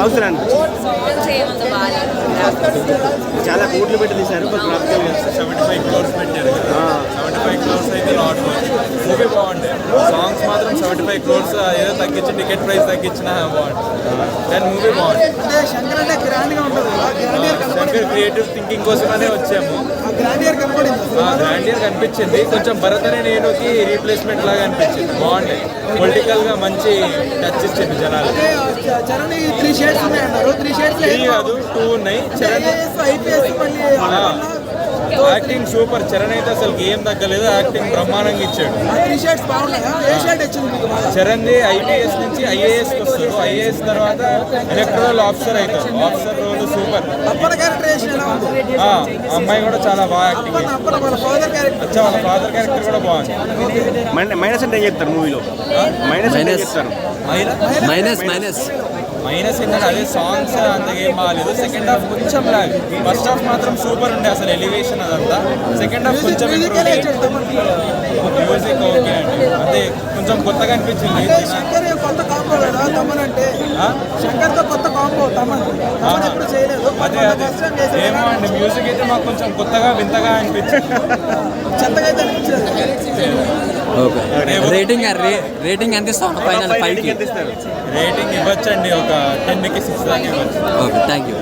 బాగాలేదు చాలా కోట్లు పెట్టి తీశారు సెవెంటీ ఫైవ్ క్రోర్స్ పెట్టారు కదా. సెవెంటీ ఫైవ్ క్రోర్స్ అయితే లాట్ మూవీ బాగుండే. సాంగ్స్ మాత్రం సెవెంటీ ఫైవ్ క్రోర్స్ ఏదో తగ్గించి టికెట్ ప్రైస్ తగ్గించినా బాగుంటుంది కానీ మూవీ బాగుంది శంకర్ క్రియేటివ్ థింకింగ్ కోసమనే వచ్చాము. గ్రాండియర్ కనిపించింది. కొంచెం భరత్ అనే నేనుకి రీప్లేస్మెంట్ లాగా అనిపించింది. బాగుంది పొలిటికల్గా మంచి టచ్ ఇచ్చింది జనాలు త్రీ షేడ్స్ ఉన్నాయి అన్నారు త్రీ త్రీ కాదు టూ ఉన్నాయి. చరణ్ ఐపీఎస్ మళ్ళీ యాక్టింగ్ సూపర్ చరణ్ అయితే అసలు ఏం తగ్గలేదు. యాక్టింగ్ బ్రహ్మాండంగా ఇచ్చాడు. ఆ త్రీ షేడ్స్ బాగున్నాయా? ఏ షేడ్ వచ్చింది మీకు బాగా? చరణ్ది ఐపీఎస్ నుంచి ఐఏఎస్ వస్తారు ఐఏఎస్ తర్వాత ఎలక్ట్రల్ ఆఫీసర్ అవుతారు ఆఫీసర్ రోల్ సూపర్ అమ్మాయి కూడా చాలా బాగా యాక్టింగ్ వాళ్ళ ఫాదర్ క్యారెక్టర్ అచ్చా వాళ్ళ ఫాదర్ క్యారెక్టర్ కూడా బాగుంది. మైనస్ అంటే ఏం చెప్తారు మూవీలో? మైనస్ చెప్తారు? Minus minus. మైనస్ ఏంటంటే అదే సాంగ్స్ అంతగా ఏం బాగాలేదు. సెకండ్ హాఫ్ కొంచెం లాగ్ ఫస్ట్ హాఫ్ మాత్రం సూపర్ ఉండే అసలు ఎలివేషన్ అదంతా. సెకండ్ హాఫ్ కొంచెం మ్యూజిక్ ఓకే అండి. అంటే కొంచెం కొత్తగా అనిపించింది. శంకర్ కొత్త కాంబో కదా తమన్ అంటే. ఆ? శంకర్తో కొత్త కాంబో తమన్. తమన్ ఎప్పుడు చేయలేదు. అదే అదే. ఏమో అండి మ్యూజిక్ అయితే మాకు కొంచెం కొత్తగా వింతగా అనిపించింది. చెత్తగా అయితే అనిపించలేదు. రేటింగ్ రేటింగ్ ఎంత ఇస్తాం ఫైనల్ ఫైవ్కి ఎంత ఇస్తారు. రేటింగ్ ఇవ్వచ్చండి. ఒక టెన్కి సిక్స్ దాకా ఇవ్వచ్చు. Okay thank you